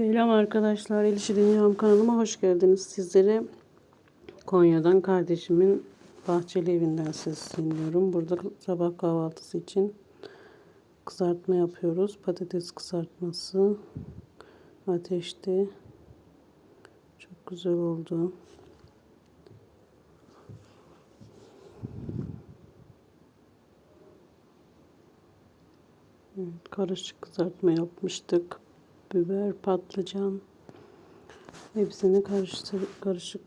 Selam arkadaşlar. Elişi Dünyam kanalıma hoş geldiniz. Sizlere Konya'dan kardeşimin bahçeli evinden sesleniyorum. Burada sabah kahvaltısı için kızartma yapıyoruz. Patates kızartması ateşte. Çok güzel oldu. Evet, karışık kızartma yapmıştık. Biber, patlıcan hepsini karıştır, karışık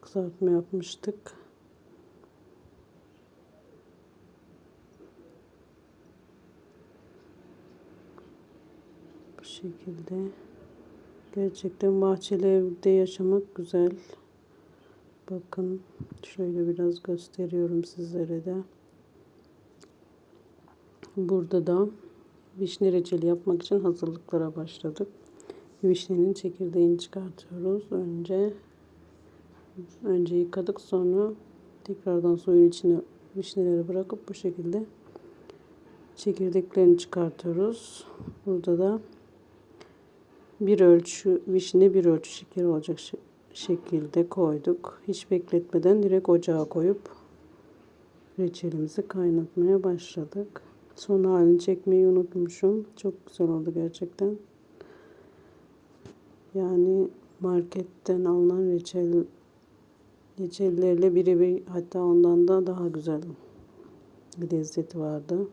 kızartma yapmıştık. Bu şekilde. Gerçekten bahçeli evde yaşamak güzel. Bakın şöyle biraz gösteriyorum sizlere de. Burada da vişne reçeli yapmak için hazırlıklara başladık. Vişnenin çekirdeğini çıkartıyoruz. Önce önce yıkadık sonra tekrardan suyun içine vişneleri bırakıp bu şekilde çekirdeklerini çıkartıyoruz. Burada da bir ölçü vişne bir ölçü şeker olacak şekilde koyduk. Hiç bekletmeden direkt ocağa koyup reçelimizi kaynatmaya başladık. Son halini çekmeyi unutmuşum. Çok güzel oldu gerçekten. Yani marketten alınan reçel reçellerle birebir hatta ondan da daha güzel bir lezzeti vardı.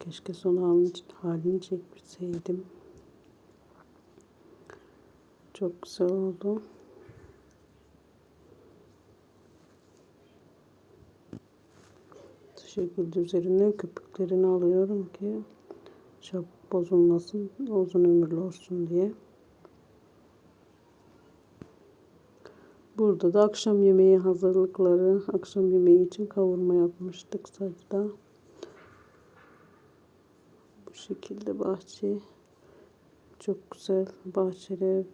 Keşke son halini, halini çekmeseydim. Çok güzel oldu. Şekilde üzerinden köpüklerini alıyorum ki çabuk bozulmasın, uzun ömürlü olsun diye. Burada da akşam yemeği hazırlıkları, akşam yemeği için kavurma yapmıştık sacda. Bu şekilde bahçe çok güzel bahçeli.